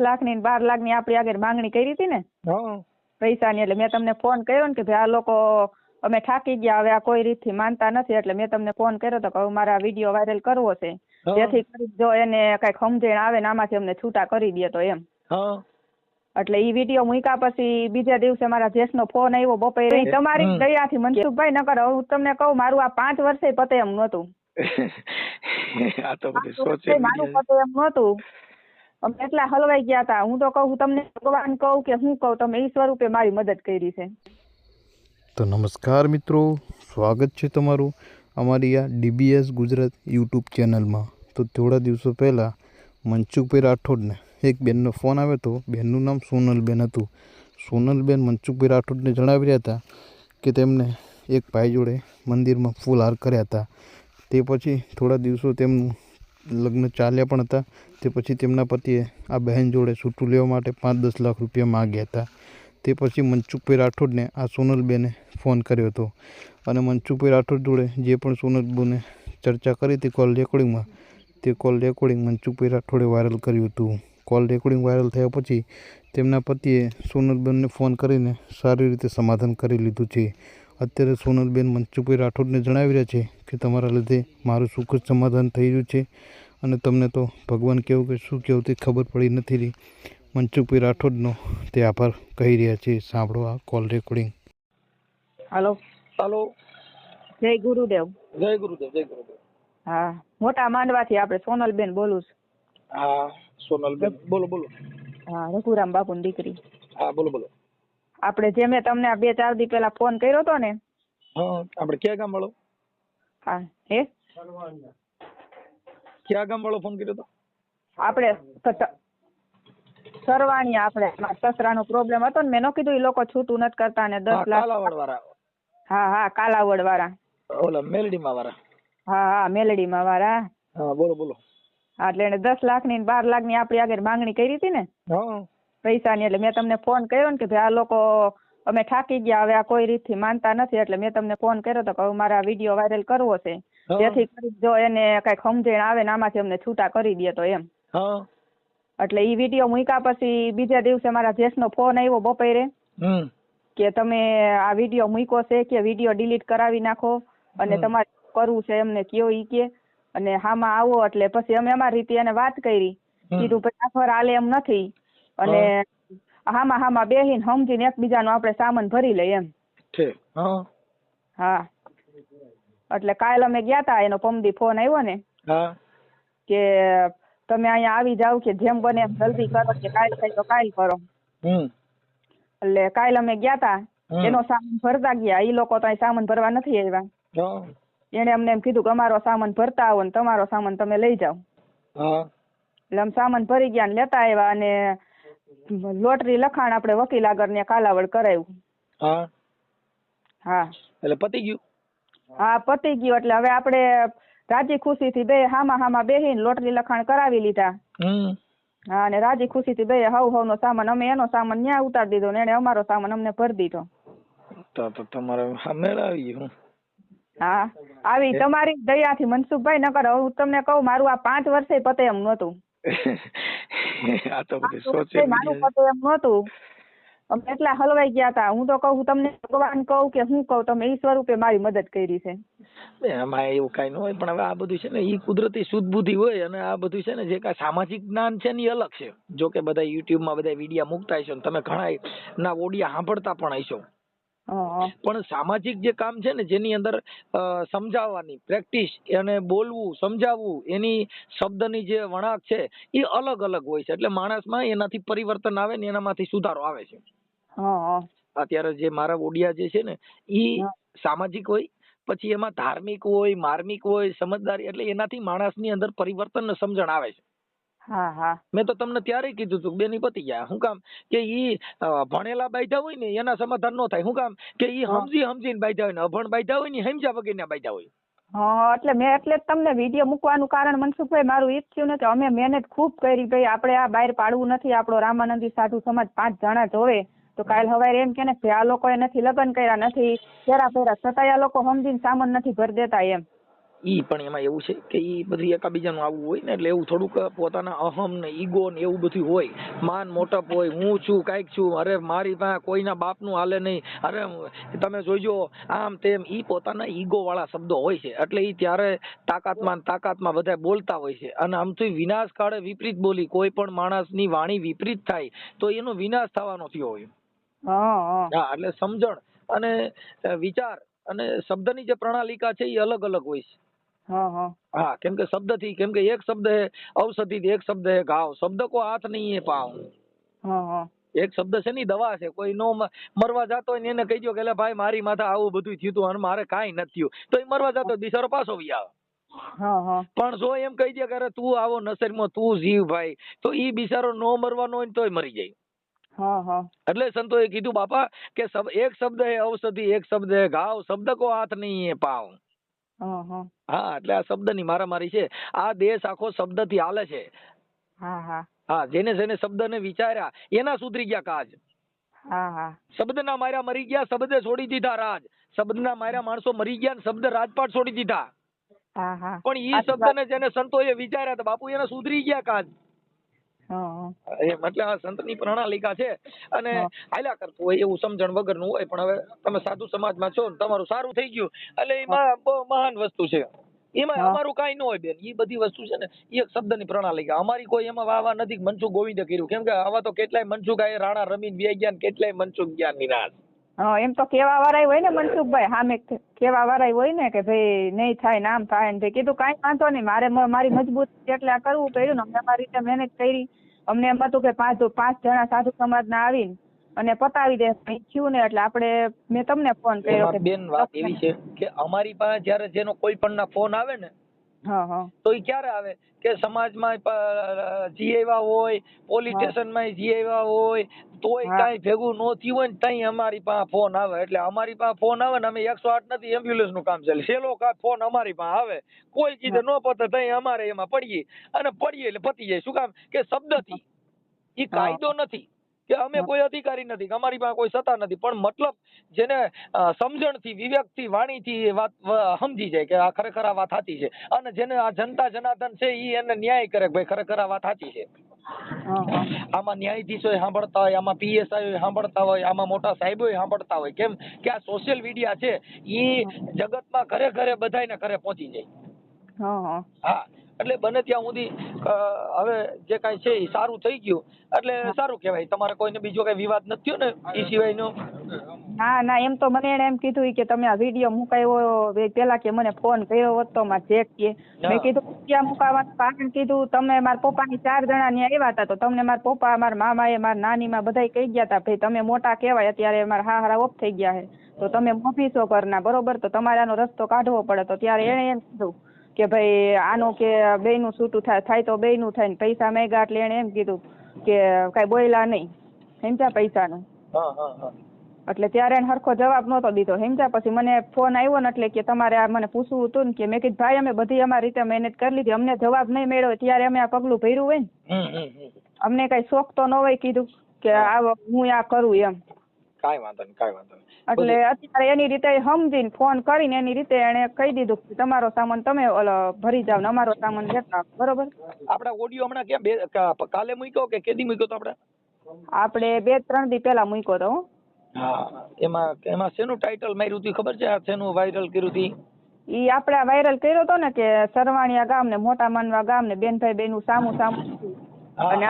લાખની બાર લાખની આપણી આગળ માંગણી કરી હતી ને પૈસાની એટલે મેં તમને ફોન કર્યો ને કે ભાઈ આ લોકો અમે થાકી ગયા હવે આ કોઈ રીતથી માનતા નથી એટલે મેં તમને ફોન કર્યો તો કે હવે મારે વીડિયો વાયરલ કરવો છે. જેથી કરી જો એને કંઈક સમજણ આવે ને આમાંથી અમને છૂટા કરી દે તો એમ. એટલે ઈ વીડિયો મૂક્યા પછી બીજા દિવસે મારા જેસ નો ફોન આવ્યો બપોરે. તમારી. દયાથી મનસુખભાઈ નકર હું તમને કહું મારું આ પાંચ વર્ષે પતે એમ નહોતું. આ તો બધી મારું પતે એમ નહોતું. અમે એટલા હલવાઈ ગયા હતા હું તો કહું તમને ભગવાન કહું કે હું કહું, તમે એ સ્વરૂપે મારી મદદ કરી છે. તો નમસ્કાર મિત્રો. સ્વાગત છે તમારું અમારી આ ડીબીએસ ગુજરાત યુટ્યુબ ચેનલમાં. તો થોડા દિવસો પહેલાં મનસુખભાઈ રાઠોડને એક બેનનો ફોન આવ્યો હતો. બેનનું નામ સોનલબેન હતું. સોનલબેન મનસુખભાઈ રાઠોડને જણાવી રહ્યા હતા કે તેમને એક ભાઈ જોડે મંદિરમાં ફૂલહાર કર્યા હતા. તે પછી થોડા દિવસો તેમનું લગ્ન ચાલ્યા પણ હતા. તે પછી તેમના પતિએ આ બહેન જોડે છૂટું લેવા માટે પાંચ દસ લાખ રૂપિયા માગ્યા હતા. તે પછી મનસુખભાઈ રાઠોડને આ સોનલબેને ફોન કર્યો હતો અને મનસુખભાઈ રાઠોડ જોડે જે પણ સોનલબેને ચર્ચા કરી હતી કોલ રેકોર્ડિંગમાં, તે કોલ રેકોર્ડિંગ મનસુખભાઈ રાઠોડે વાયરલ કર્યું હતું. કોલ રેકોર્ડિંગ વાયરલ થયા પછી તેમના પતિએ સોનલબેનને ફોન કરીને સારી રીતે સમાધાન કરી લીધું છે. અત્યારે સોનલબેન મનસુખભાઈ રાઠોડને જણાવી રહ્યા છે કે તમારા લીધે મારું સુખદ સમાધાન થઈ રહ્યું છે અને તમને તો ભગવાન કેવું કે શું કેવું તે ખબર પડી નથી રહી. મનસુખભાઈ રાઠોડનો તે આભાર કહી રહ્યા છે. સાંભળો આ કોલ રેકોર્ડિંગ હાલો હાલો જય ગુરુદેવ. જય ગુરુદેવ જય ગુરુદેવ. હા મોટા માંડવાથી આપણે સોનલબેન બોલું છું. હા સોનલબેન. બોલો બોલો. હા રઘુરામ બાપુની દીકરી. હા બોલો બોલો. આપણે જે મેં તમને આ બે ચાર દી પહેલા ફોન કર્યો હતો ને. હા આપણે ક્યાં ગામ વાળો? હા હે? ક્યાં ગામ વાળો ફોન કર્યો હતો? આપણે સરવાણી આપણે સસરા સસરાનો પ્રોબ્લેમ હતો ને મેં ન કીધું એ લોકો છૂટું નથી કરતા ને દસ લાખ વાળા. હા હા કાલાવડ વાળા. ઓલા મેલડીમાં વાળા. હા હા મેલડીમાં વાળા. હા બોલો બોલો. એટલે એને દસ લાખની બાર લાખની આપણી આગળ માંગણી કરી હતી ને. હા. પૈસાની એટલે મેં તમને ફોન કર્યો ને કે ભાઈ આ લોકો અમે થાકી ગયા હવે આ કોઈ રીતથી માનતા નથી. એટલે મેં તમને ફોન કર્યો તો કે હવે મારે વીડિયો વાયરલ કરવો છે. જેથી કરી જો એને કંઈક સમજણ આવે ને આમાંથી અમને છૂટા કરી દે તો એમ. એટલે ઈ વીડિયો મૂક્યા પછી બીજા દિવસે મારા જેઠનો ફોન આવ્યો બપોરે. કે તમે આ વીડિયો મૂક્યો છે કે વીડિયો ડિલીટ કરાવી નાખો અને તમારે કરવું છે એમને કયો ઈ કે. અને હામાં આવો એટલે પછી અમે અમારી રીતે એને વાત કરી. કીધું ભાઈ આ ફર હાલે એમ નથી. અને હામાં હામાં બેહીને સમજીને એકબીજાનો આપણે સામાન ભરી લઈએ એમ. ઠીક. હા. હા. એટલે કાલ અમે ગયા તા એનો પમદી ફોન આવ્યો ને કે તમે અહીંયા આવી જાવ કે જેમ બને એમ જલ્દી કરો કે કાલ થાય તો કાલ કરો. એટલે કાલ અમે ગયા તા એનો સામાન ભરતા ગયા. ઈ લોકો તો અહીં સામાન ભરવા નથી આવ્યા. એને અમને એમ કીધું કે અમારો સામાન ભરતા આવો ને તમારો સામાન તમે લઈ જાઓ. એટલે અમે સામાન ભરી ગયા ને લેતા આવ્યા અને લોટરી લખાણ આપણે વકીલ આગળ ને કાલાવડ કરાવ્યું હા. હા. એટલે પતી ગયું? હા પતી ગયું. એટલે હવે આપણે રાજી ખુશી થી બે હામા હામા બેહીને લોટરી લખાણ કરાવી લીધા. હા અને રાજી ખુશીથી બે હવ હવ નો સામાન અમે એનો સામાન ન્યા ઉતારી દીધો ને એને અમારો સામાન અમને ભરી દીધો. તો તો તમારે હા મેળ આવી ગયું. હા આવી તમારી દયાથી મનસુખભાઈ નકર હું તમને કહું મારું આ પાંચ વર્ષે પતે એમ નહોતું. આ તો બધું સોશિયલ મારું પતે એમ નહોતું. અમે એટલા હલવાઈ ગયા હતા હું તો કહું તમને ભગવાન કહું કે હું કહું તમે એ સ્વરૂપે મારી મદદ કરી છે. એમાં એવું કઈ ન હોય પણ હવે આ બધું છે ને એ કુદરતી શુદ્ધ બુદ્ધિ હોય અને આ બધું છે ને જે કાંઈ સામાજિક જ્ઞાન છે ને અલગ છે. જો કે બધા યુટ્યુબમાં બધા વિડીયા મૂકતા હશો ને તમે ઘણા ના ઓડિયા સાંભળતા પણ હશો. પણ સામાજિક જે કામ છે ને જેની અંદર સમજાવવાની પ્રેક્ટિસ અને બોલવું સમજાવવું એની શબ્દની જે વણાક છે એ અલગ અલગ હોય છે. એટલે માણસમાં એનાથી પરિવર્તન આવે ને એનામાંથી સુધારો આવે છે. અત્યારે જે મારા ઓડિયા જે છે ને ઈ સામાજિક હોય પછી એમાં ધાર્મિક હોય માર્મિક હોય સમજદારી એટલે એનાથી માણસની અંદર પરિવર્તન સમજણ આવે છે. હા હા. મેં તો તમને ત્યારે કીધું હતું બેની પતી ગયા. શું કામ કે ઈ ભણેલા બાયધા હોય ને એના સમાધાન નો થાય. શું કામ કે ઈ સમજી સમજીને બાયધા હોય ને અભણ બાયધા હોય ને સમજ્યા વગરના બાયધા હોય. હા એટલે મેં એટલે જ તમને વીડિયો મૂકવાનું કારણ મનસુખભાઈ મારું એ જ થયું ને કે અમે મહેનત ખૂબ કરી ભાઈ આપણે આ બહાર પાડવું નથી. આપણો રામાનંદી સાધુ સમાજ પાંચ જણા જોવે તો કાલ સવારે એમ કે ને કે આ લોકોએ નથી લગ્ન કર્યા નથી ફેરા ફેરા. છતાંય આ લોકો સમજીને સામાન નથી ભરી દેતા એમ. ઈ પણ એમાં એવું છે કે ઈ બધું એકાબીજાનું આવું હોય ને એટલે એવું થોડુંક પોતાના અહમ ને ઈગો ને એવું બધું હોય. માન મોટપ હોય હું છું કાંઈક છું અરે મારી પાસે કોઈના બાપનું હાલે નહીં. અરે તમે જોઈજો આમ તેમ ઈ પોતાના ઈગો વાળા શબ્દો હોય છે. એટલે ઈ ત્યારે તાકાતમાં તાકાતમાં બધા બોલતા હોય છે. અને આમ તો વિનાશ કાળે વિપરીત બોલી કોઈ પણ માણસની વાણી વિપરીત થાય તો એનો વિનાશ થવાનો થયો હોય. હા એટલે સમજણ અને વિચાર અને શબ્દની જે પ્રણાલિકા છે એ અલગ અલગ હોય છે. કેમ કે શબ્દથી કેમ કે એક શબ્દ હે ઔષધિ એક શબ્દ હે ઘાવ. શબ્દ કો હાથ નહીં હે પાવ. હા હા. એક શબ્દ છે ની દવા છે. કોઈ નો મરવા જતો હોય ને એને કહી દો કે ભાઈ મારી માથે આવું બધું થયું હતું અને મારે કાંઈ નથી થયું. તો એ મરવા જતો બિચારો પાછો વી આવે. પણ જો એમ કહી દે કે તું આવો નસરમાં તું જીવ ભાઈ. તો ઈ બિચારો નો મરવાનો હોય ને તોય મરી જાય. હા હા. એટલે સંતોએ કીધું બાપા કે એક શબ્દ હે ઔષધિ એક શબ્દ હે ઘાવ. શબ્દ કો હાથ નહીં હે પાવ. હા એટલે આ શબ્દની મારામારી છે. આ દેશ આખો શબ્દથી હાલે છે. હા જેને જેને શબ્દને વિચાર્યા એના સુધરી ગયા કાજ. શબ્દ ના શબ્દના માર્યા મરી ગયા શબ્દે છોડી દીધા રાજ. શબ્દના માર્યા માણસો મરી ગયા શબ્દ રાજપાટ છોડી દીધા. પણ ઈ શબ્દ ને શબ્દને જેને સંતોએ વિચાર્યા તો બાપુ એને સુધરી ગયા કાજ. એમ એટલે આ સંતની પ્રણાલિકા છે. અને હા. હાલ્યા કરતું હોય એવું સમજણ વગરનું હોય પણ હવે તમે સાધુ સમાજમાં છો ને તમારું સારું થઈ ગયું. એટલે એમાં બહુ મહાન વસ્તુ છે. એમાં અમારું કાંઈ ન હોય બેન એ બધી વસ્તુ છે ને એ એક શબ્દની પ્રણાલિકા. અમારી કોઈ એમાં વાવા નથી મનસુખ ગોવિંદે કર્યું. કેમ કે આવા તો કેટલાય મનસુખ આ રાણા રમીન બે ગયા કેટલાય મનસુખ જ્ઞાન નિરાશ હા એમ તો કેવા વાળા હોય ને મનસુખભાઈ સામે કેવા વાળા હોય ને કે ભાઈ નહીં થાય નામ થાય ને કીધું કાંઈ વાંધો નહીં મારે મારી મજબૂત એટલે આ કરવું પડ્યું ને અમે અમારી રીતે મહેનત કરી અમને એમ હતું કે પાંચ પાંચ જણા સાધુ સમાજના આવીને અને પતાવી દે થયું ને એટલે આપણે મેં તમને ફોન કર્યો કે બેન વાત એવી છે કે અમારી પાસે જ્યારે જેનો કોઈ પણ ના ફોન આવે ને હા હા. તો ઈ ક્યારે આવે? કે સમાજમાં જી આવ્યા હોય પોલીસ સ્ટેશનમાં જી આવ્યા હોય તોય કાંઈ ભેગું ન થયું હોય ને ત્યાં અમારી પાસે ફોન આવે. એટલે અમારી પાસે ફોન આવે ને અમે એકસો આઠ નથી એમ્બ્યુલન્સનું કામ ચાલે. સેલો કા ફોન અમારી પાસે આવે. કોઈ કીધે ન પતે ત્યાં અમારે એમાં પડીએ. અને પડીએ એટલે પતી જાય. શું કામ? કે શબ્દથી. ઈ એ કાયદો નથી. કે અમે કોઈ અધિકારી નથી અમારી પાસે કોઈ સત્તા નથી પણ મતલબ જેને સમજણથી વિવેકથી વાણીથી એ વાત સમજી જાય કે આ ખરેખર આ વાત સાચી છે. અને જેને આ જનતા જનાર્દન છે એ એને ન્યાય કરે ભાઈ ખરેખર આ વાત સાચી છે. આમાં ન્યાયાધીશો સાંભળતા હોય આમાં પીએસઆઈ સાંભળતા હોય આમાં મોટા સાહેબો સાંભળતા હોય કેમ કે આ સોશિયલ મીડિયા છે ઈ જગતમાં ઘરે ઘરે બધાને ઘરે પહોંચી જાય. હા. એટલે બને ત્યાં સુધી હવે જે કાંઈ છે એ સારું થઈ ગયું. એટલે સારું કહેવાય. તમારે કોઈને બીજો કઈ વિવાદ નથી થયો ને એ સિવાયનો? ના ના એમ તો મને એને એમ કીધું કે તમે આ વીડિયો મુકાયો પેલા કે મને ફોન કર્યો હોત તો મારે ચેક કે. મેં કીધું ક્યાં મુકાવાનું કારણ કીધું તમે મારા પપ્પાની ચાર જણા ત્યાં આવ્યા હતા તો તમને મારા પપ્પા મારા મામાએ મારા નાનીમાં બધા કહી ગયા હતા ભાઈ તમે મોટા કહેવાય અત્યારે મારા હારા ઓફ થઈ ગયા છે. તો તમે મોભી છો ઘરના બરોબર? તો તમારે આનો રસ્તો કાઢવો પડે. તો ત્યારે એને એમ કીધું કે ભાઈ આનું કે બેયનું છૂટું થાય થાય તો બેયનું થાય ને પૈસા મેગા એટલે એણે એમ કીધું કે કાંઈ બોયલા નહીં. સમજ્યા પૈસાનું. એટલે ત્યારે એને સરખો જવાબ નહોતો દીધો. સમજ્યા પછી મને ફોન આવ્યો ને એટલે કે તમારે આ મને પૂછવું હતું ને કે મેં કીધું ભાઈ અમે બધી અમારી રીતે મહેનત કરી લીધી. અમને જવાબ નહીં મળ્યો ત્યારે અમે આ પગલું ભર્યું હોય ને. અમને કઈ શોખ તો ન હોય કીધું કે આ હું આ કરું એમ. કાંઈ વાંધો નહીં કાંઈ વાંધો નહીં. એટલે અત્યારે એની રીતે સમજીને ફોન કરીને એની રીતે એને કહી દીધું કે તમારો સામાન તમે ભરી જાવ ને અમારો સામાન લેતા બરોબર? આપડા ઓડિયો હમણાં ક્યાં બે કાલે મૂક્યો કે કેદી મૂક્યો તો આપણે? આપણે બે ત્રણ દી પહેલા મૂક્યો તો હા. એમાં એમાં શેનું ટાઇટલ માર્યું હતું ખબર છે? આ શેનું વાયરલ કર્યું હતું ઈ? આપણે વાયરલ કર્યો તો ને કે સરવાણિયા ગામ ને મોટા માનવા ગામ ને બેનભાઈ બેનું સામું સામું અને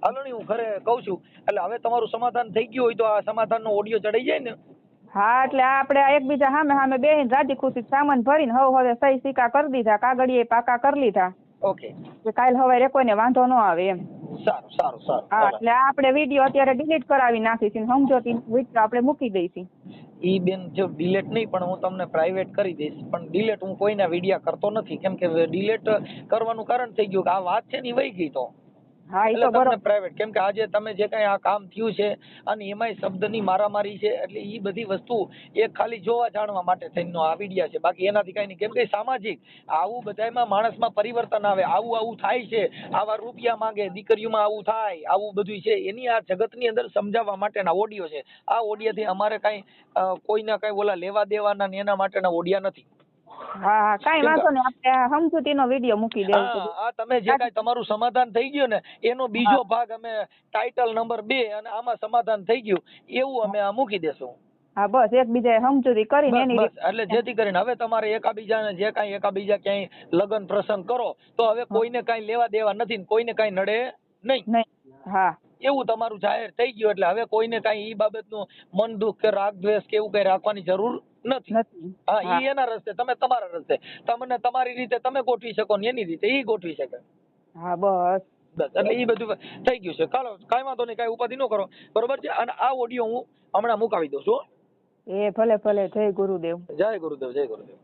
હાલો ને હું ઘરે કઉ છું. એટલે હવે તમારું સમાધાન થઈ ગયું હોય તો આ સમાધાનનો ઓડિયો ચડાઈ જાય ને. હા એટલે આપણે એકબીજા સામે સામે બેહીને રાજી ખુશી સામાન ભરીને હવે હવે સહી સિક્કા કરી દીધા કાગળીએ પાકા કરી લીધા. ઓકે કાલ હવે કોઈને વાંધો ન આવે એમ. સારું સારું સારું. હા એટલે આપણે વીડિયો અત્યારે ડિલીટ કરાવી નાખીશું સમજોતી વીડિયો આપણે મૂકી દઈશું ઈ બેન જો ડિલેટ નહીં પણ હું તમને પ્રાઇવેટ કરી દઈશ. પણ ડિલેટ હું કોઈના વિડીયા કરતો નથી કેમ કે ડિલેટ કરવાનું કારણ થઈ ગયું કે આ વાત છે ને વહી ગઈ તો. હા એ તો બરોબર. પ્રાઇવેટ કેમ કે આજે તમે જે કાંઈ આ કામ થયું છે અને એમાંય શબ્દની મારામારી છે એટલે એ બધી વસ્તુ એક ખાલી જોવા જાણવા માટે થઈને આ વિડિયા છે. બાકી એનાથી કાંઈ નહીં. કેમ કે સામાજિક આવું બધાયમાં માણસમાં પરિવર્તન આવે આવું આવું થાય છે આવા રૂપિયા માંગે દીકરીઓમાં આવું થાય આવું બધું છે. એની આ જગતની અંદર સમજાવવા માટેના ઓડિયો છે. આ ઓડિયાથી અમારે કાંઈ કોઈના કાંઈ ઓલા લેવા દેવાના ને એના માટેના ઓડિયા નથી. હા હા કાંઈ વાંધો નહીં. આપણે સમજૂતીનો વીડિયો મૂકી દેવું આ તમે જે કાઈ તમારું સમાધાન થઈ ગયું ને એનો બીજો ભાગ અમે ટાઇટલ નંબર બે અને આમાં સમાધાન થઈ ગયું એવું અમે આ મૂકી દેશું. હા બસ એકબીજા સમજૂતી કરીને એની એટલે જેથી કરીને હવે તમારે એકાબીજાને જે કાંઈ એકાબીજા ક્યાંય લગ્ન પ્રસંગ કરો તો હવે કોઈને કાંઈ લેવા દેવા નથી ને કોઈને કાંઈ નડે નહીં. હા. એવું તમારું જાહેર થઈ ગયું એટલે હવે કોઈને કાંઈ ઈ બાબતનું મન દુઃખ કે રાગ દ્વેષ કે એવું કઈ રાખવાની જરૂર નથી. હા હા. ઈ એના રસ્તે તમે તમારા રસ્તે. તમને તમારી રીતે તમે ગોઠવી શકો ને એની રીતે ઈ ગોઠવી શકે. હા બસ. બસ એટલે ઈ બધું થઈ ગયું છે. ચાલો કાંઈ વાંધો નહીં કાંઈ ઉપાધિ ન કરો. બરોબર છે? અને આ ઓડિયો હું હમણાં મુકાવી દઉં છું એ ભલે ભલે. જય ગુરુદેવ. જય ગુરુદેવ જય ગુરુદેવ.